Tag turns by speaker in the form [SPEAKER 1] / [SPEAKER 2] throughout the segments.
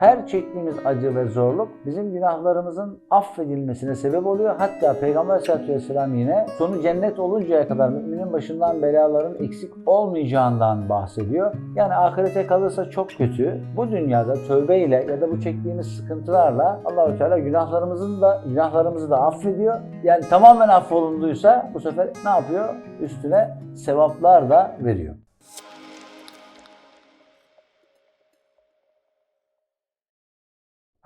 [SPEAKER 1] Her çektiğimiz acı ve zorluk bizim günahlarımızın affedilmesine sebep oluyor. Hatta Peygamber Aleyhisselatü Vesselam yine sonu cennet oluncaya kadar müminin başından belaların eksik olmayacağından bahsediyor. Yani ahirete kalırsa çok kötü. Bu dünyada tövbeyle ya da bu çektiğimiz sıkıntılarla Allahü Teala günahlarımızın da günahlarımızı da affediyor. Yani tamamen affolunduysa bu sefer ne yapıyor? Üstüne sevaplar da veriyor.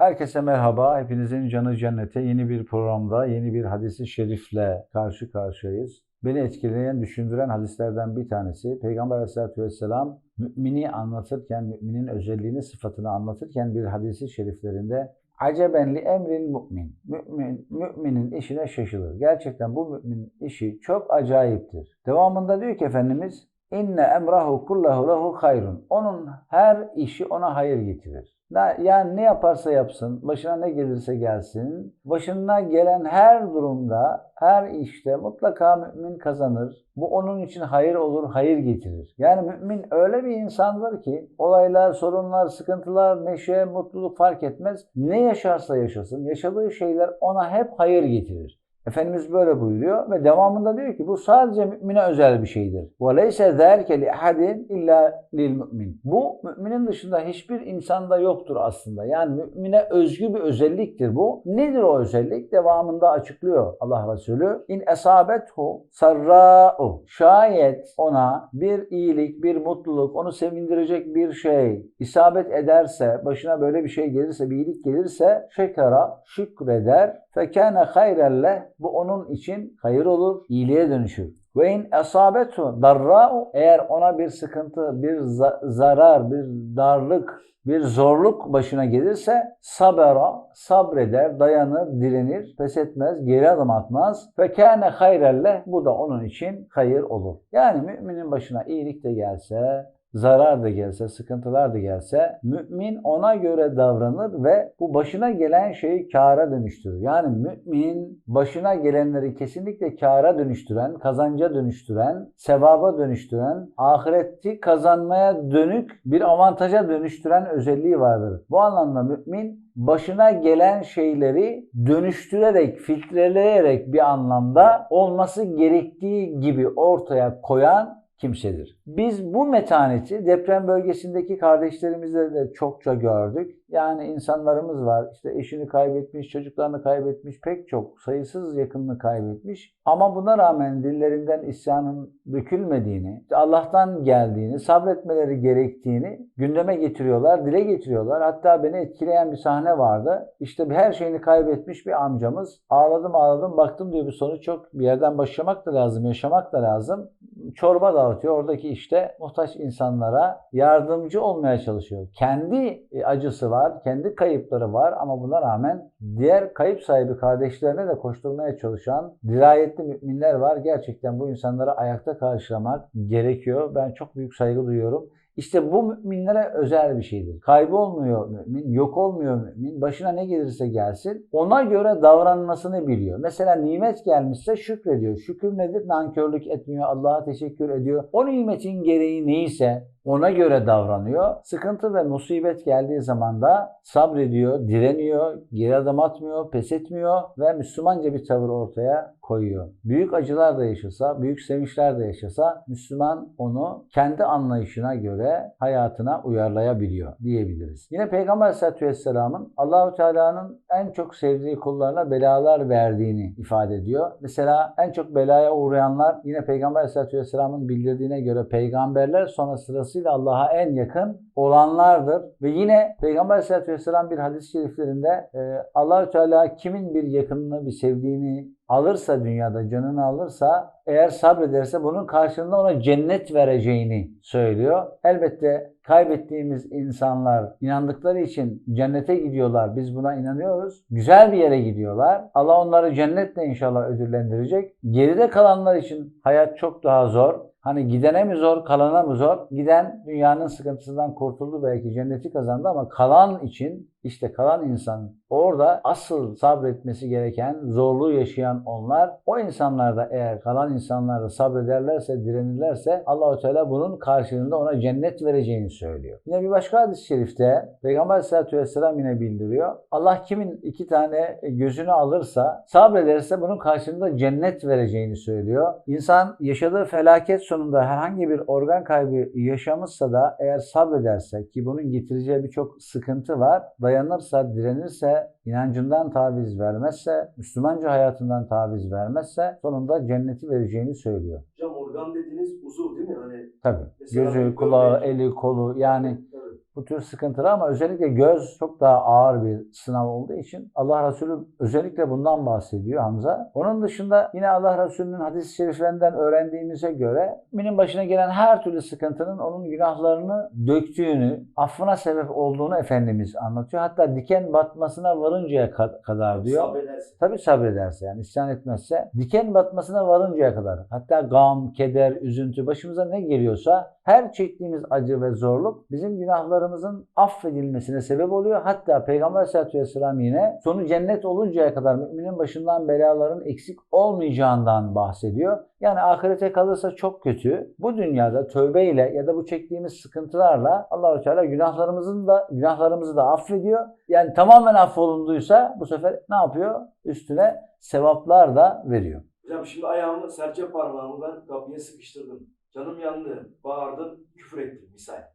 [SPEAKER 1] Herkese merhaba. Hepinizin canı cennete yeni bir programda, yeni bir hadisi şerifle karşı karşıyayız. Beni etkileyen, düşündüren hadislerden bir tanesi Peygamber Aleyhisselatü Vesselam mümini anlatırken, müminin özelliğini, sıfatını anlatırken bir hadisi şeriflerinde Aceben li emril mümin. Mümin, müminin işine şaşılır. Gerçekten bu müminin işi çok acayiptir. Devamında diyor ki Efendimiz İnne emrahu kullahu lehu hayrun. Onun her işi ona hayır getirir. Yani ne yaparsa yapsın, başına ne gelirse gelsin, başına gelen her durumda, her işte mutlaka mümin kazanır. Bu onun için hayır olur, hayır getirir. Yani mümin öyle bir insandır ki olaylar, sorunlar, sıkıntılar, neşe, mutluluk fark etmez. Ne yaşarsa yaşasın, yaşadığı şeyler ona hep hayır getirir. Efendimiz böyle buyuruyor ve devamında diyor ki bu sadece mümine özel bir şeydir. وَلَيْسَ ذَٰلِكَ لِأَحَدٍ اِلَّا لِلْمُؤْمِنِ Bu müminin dışında hiçbir insanda yoktur aslında. Yani mümine özgü bir özelliktir bu. Nedir o özellik? Devamında açıklıyor Allah Resulü. İn esabethu sarra'u. Şayet ona bir iyilik, bir mutluluk, onu sevindirecek bir şey isabet ederse, başına böyle bir şey gelirse, bir iyilik gelirse şekara, şükreder. Fekâne hayrelleh bu onun için hayır olur, iyiliğe dönüşür. Ve in esabetu darra'u eğer ona bir sıkıntı, bir zarar, bir darlık, bir zorluk başına gelirse sabera, sabreder, dayanır, direnir, pes etmez, geri adım atmaz. Ve kâne hayrelleh bu da onun için hayır olur. Yani müminin başına iyilik de gelse, zarar da gelse, sıkıntılar da gelse mümin ona göre davranır ve bu başına gelen şeyi kâra dönüştürür. Yani mümin başına gelenleri kesinlikle kâra dönüştüren, kazanca dönüştüren, sevaba dönüştüren, ahireti kazanmaya dönük bir avantaja dönüştüren özelliği vardır. Bu anlamda mümin başına gelen şeyleri dönüştürerek, filtreleyerek bir anlamda olması gerektiği gibi ortaya koyan kimsedir. Biz bu metaneti deprem bölgesindeki kardeşlerimizde de çokça gördük. Yani insanlarımız var işte eşini kaybetmiş, çocuklarını kaybetmiş, pek çok sayısız yakınını kaybetmiş. Ama buna rağmen dillerinden isyanın dökülmediğini, Allah'tan geldiğini, sabretmeleri gerektiğini gündeme getiriyorlar, dile getiriyorlar. Hatta beni etkileyen bir sahne vardı. İşte her şeyini kaybetmiş bir amcamız. Ağladım ağladım baktım diyor bir sonuç yok. Bir yerden başlamak da lazım, yaşamak da lazım. Çorba dağıtıyor. Oradaki işte muhtaç insanlara yardımcı olmaya çalışıyor. Kendi acısı var, kendi kayıpları var ama buna rağmen diğer kayıp sahibi kardeşlerine de koşturmaya çalışan dirayetli müminler var. Gerçekten bu insanları ayakta karşılamak gerekiyor. Ben çok büyük saygı duyuyorum. İşte bu müminlere özel bir şeydir. Kaybolmuyor mümin, yok olmuyor mümin. Başına ne gelirse gelsin ona göre davranmasını biliyor. Mesela nimet gelmişse şükrediyor. Şükür nedir? Nankörlük etmiyor. Allah'a teşekkür ediyor. O nimetin gereği neyse ona göre davranıyor. Sıkıntı ve musibet geldiği zaman da sabrediyor, direniyor, geri adım atmıyor, pes etmiyor ve Müslümanca bir tavır ortaya koyuyor. Büyük acılar da yaşasa, büyük sevinçler de yaşasa Müslüman onu kendi anlayışına göre hayatına uyarlayabiliyor diyebiliriz. Yine Peygamber Aleyhisselatü Vesselam'ın Allahu Teala'nın en çok sevdiği kullarına belalar verdiğini ifade ediyor. Mesela en çok belaya uğrayanlar yine Peygamber Aleyhisselatü Vesselam'ın bildirdiğine göre peygamberler sonra sırası dolayısıyla Allah'a en yakın olanlardır. Ve yine Peygamber Aleyhisselatü Vesselam bir hadis-i şeriflerinde e, Allahü Teala kimin bir yakınını, bir sevdiğini alırsa dünyada, canını alırsa, eğer sabrederse bunun karşılığında ona cennet vereceğini söylüyor. Elbette kaybettiğimiz insanlar inandıkları için cennete gidiyorlar. Biz buna inanıyoruz. Güzel bir yere gidiyorlar. Allah onları cennetle inşallah ödüllendirecek. Geride kalanlar için hayat çok daha zor. Hani gidene mi zor, kalana mı zor? Giden dünyanın sıkıntısından kurtuldu belki cenneti kazandı ama kalan için İşte kalan insan orada asıl sabretmesi gereken zorluğu yaşayan onlar. O insanlar da eğer kalan insanlar da sabrederlerse, direnirlerse Allahu Teala bunun karşılığında ona cennet vereceğini söylüyor. Yine bir başka hadis-i şerifte Peygamber Aleyhisselatü Vesselam yine bildiriyor. Allah kimin iki tane gözünü alırsa, sabrederse bunun karşılığında cennet vereceğini söylüyor. İnsan yaşadığı felaket sonunda herhangi bir organ kaybı yaşamışsa da eğer sabrederse ki bunun getireceği birçok sıkıntı var, dayanırsa, direnirse, inancından taviz vermezse, Müslümanca hayatından taviz vermezse sonunda cenneti vereceğini söylüyor.
[SPEAKER 2] Hocam organ dediğiniz uzuv değil mi? Hani
[SPEAKER 1] Tabii. Gözü, kulağı, eli, kolu yani. Bu tür sıkıntılar ama özellikle göz çok daha ağır bir sınav olduğu için Allah Resulü özellikle bundan bahsediyor Hamza. Onun dışında yine Allah Resulü'nün hadis-i şeriflerinden öğrendiğimize göre müminin başına gelen her türlü sıkıntının onun günahlarını döktüğünü, affına sebep olduğunu Efendimiz anlatıyor. Hatta diken batmasına varıncaya ka- kadar diyor.
[SPEAKER 2] Sabredersin.
[SPEAKER 1] Tabi sabrederse yani isyan etmezse diken batmasına varıncaya kadar hatta gam, keder, üzüntü başımıza ne geliyorsa her çektiğimiz acı ve zorluk bizim günahlarımızın affedilmesine sebep oluyor. Hatta Peygamber Aleyhisselatü Vesselam yine sonu cennet oluncaya kadar müminin başından belaların eksik olmayacağından bahsediyor. Yani ahirete kalırsa çok kötü. Bu dünyada tövbeyle ya da bu çektiğimiz sıkıntılarla Allahü Teala günahlarımızın da günahlarımızı da affediyor. Yani tamamen affolunduysa bu sefer ne yapıyor? Üstüne sevaplar da veriyor.
[SPEAKER 2] Hocam şimdi ayağımı, serçe parmağımı ben kapıya sıkıştırdım. Canım yandı. Bağırdım, küfür ettim. Misal.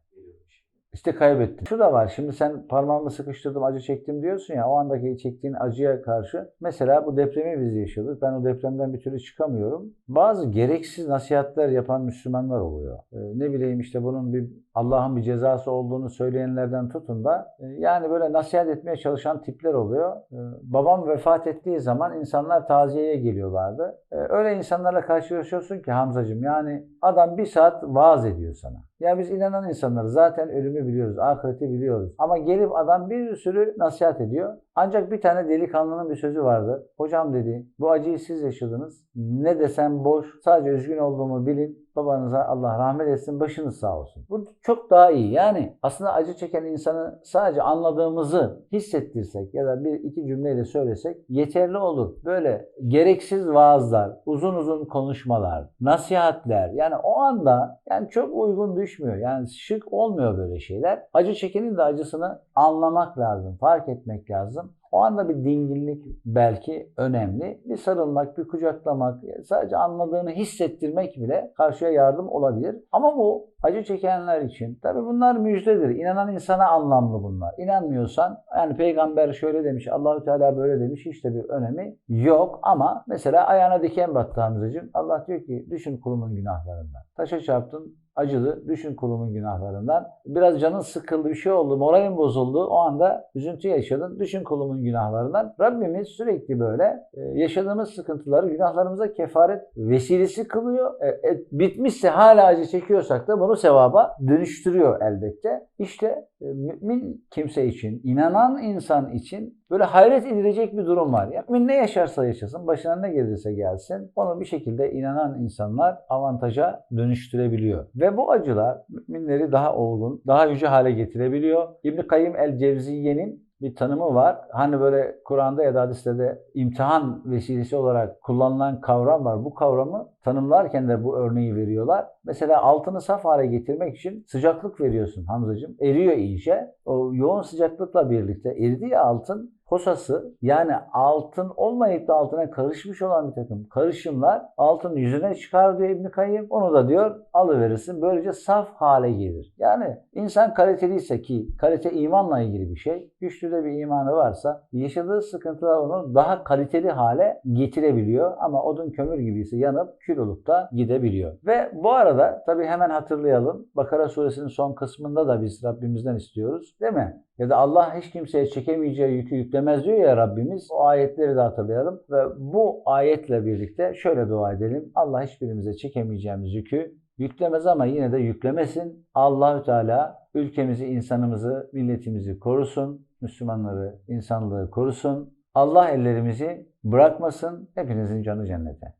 [SPEAKER 1] İşte kaybettin. Şu da var. Şimdi sen parmağımı sıkıştırdım, acı çektim diyorsun ya. O andaki çektiğin acıya karşı. Mesela bu depremi biz yaşadık. Ben o depremden bir türlü çıkamıyorum. Bazı gereksiz nasihatler yapan Müslümanlar oluyor. Ee, ne bileyim işte bunun bir Allah'ın bir cezası olduğunu söyleyenlerden tutun da e, yani böyle nasihat etmeye çalışan tipler oluyor. Ee, babam vefat ettiği zaman insanlar taziyeye geliyorlardı. Ee, öyle insanlarla karşılaşıyorsun ki Hamzacığım yani adam bir saat vaaz ediyor sana. Ya biz inanan insanlarız. Zaten ölümü biliyoruz, ahireti biliyoruz. Ama gelip adam bir sürü nasihat ediyor. Ancak bir tane delikanlının bir sözü vardı. Hocam dedi, bu acıyı siz yaşadınız. Ne desem boş. Sadece üzgün olduğumu bilin. Babanıza Allah rahmet etsin, başınız sağ olsun. Bu çok daha iyi. Yani aslında acı çeken insanı sadece anladığımızı hissettirsek ya da bir iki cümleyle söylesek yeterli olur. Böyle gereksiz vaazlar, uzun uzun konuşmalar, nasihatler yani o anda yani çok uygun düşmüyor. Yani şık olmuyor böyle şeyler. Acı çekenin de acısını anlamak lazım, fark etmek lazım. O anda bir dinginlik belki önemli. Bir sarılmak, bir kucaklamak, sadece anladığını hissettirmek bile karşıya yardım olabilir. Ama bu acı çekenler için tabii bunlar müjdedir. İnanan insana anlamlı bunlar. İnanmıyorsan yani peygamber şöyle demiş, Allahü Teala böyle demiş işte bir önemi yok. Ama mesela ayağına diken battı Hamzacığım. Allah diyor ki düşün kulumun günahlarından. Taşa çarptın, acıdı. Düşün kulumun günahlarından. Biraz canın sıkıldı, bir şey oldu, moralin bozuldu. O anda üzüntü yaşadın. Düşün kulumun günahlarından. Rabbimiz sürekli böyle e, yaşadığımız sıkıntıları günahlarımıza kefaret vesilesi kılıyor. E, e, bitmişse hala acı çekiyorsak da bunu sevaba dönüştürüyor elbette. İşte e, mümin kimse için, inanan insan için böyle hayret edilecek bir durum var. Ya, ne yaşarsa yaşasın, başına ne gelirse gelsin, onu bir şekilde inanan insanlar avantaja dönüştürebiliyor. Ve bu acılar müminleri daha olgun, daha yüce hale getirebiliyor. İbn Kayyim el-Cevziye'nin bir tanımı var. Hani böyle Kur'an'da ya da hadislerde imtihan vesilesi olarak kullanılan kavram var. Bu kavramı tanımlarken de bu örneği veriyorlar. Mesela altını saf hale getirmek için sıcaklık veriyorsun Hamzacığım. Eriyor iyice. O yoğun sıcaklıkla birlikte eridiği altın posası yani altın olmayıp da altına karışmış olan bir takım karışımlar altın yüzüne çıkar diyor İbn Kayyım. Onu da diyor alıverirsin. Böylece saf hale gelir. Yani insan kaliteliyse ki kalite imanla ilgili bir şey. Güçlü de bir imanı varsa yaşadığı sıkıntılar onu daha kaliteli hale getirebiliyor. Ama odun kömür gibiyse yanıp kül olup da gidebiliyor. Ve bu arada tabii hemen hatırlayalım. Bakara suresinin son kısmında da biz Rabbimizden istiyoruz. Değil mi? Ya da Allah hiç kimseye çekemeyeceği yükü yüklemez diyor ya Rabbimiz. O ayetleri de hatırlayalım. Ve bu ayetle birlikte şöyle dua edelim. Allah hiçbirimize çekemeyeceğimiz yükü yüklemez ama yine de yüklemesin. Allahü Teala ülkemizi, insanımızı, milletimizi korusun. Müslümanları, insanlığı korusun. Allah ellerimizi bırakmasın. Hepinizin canı cennete.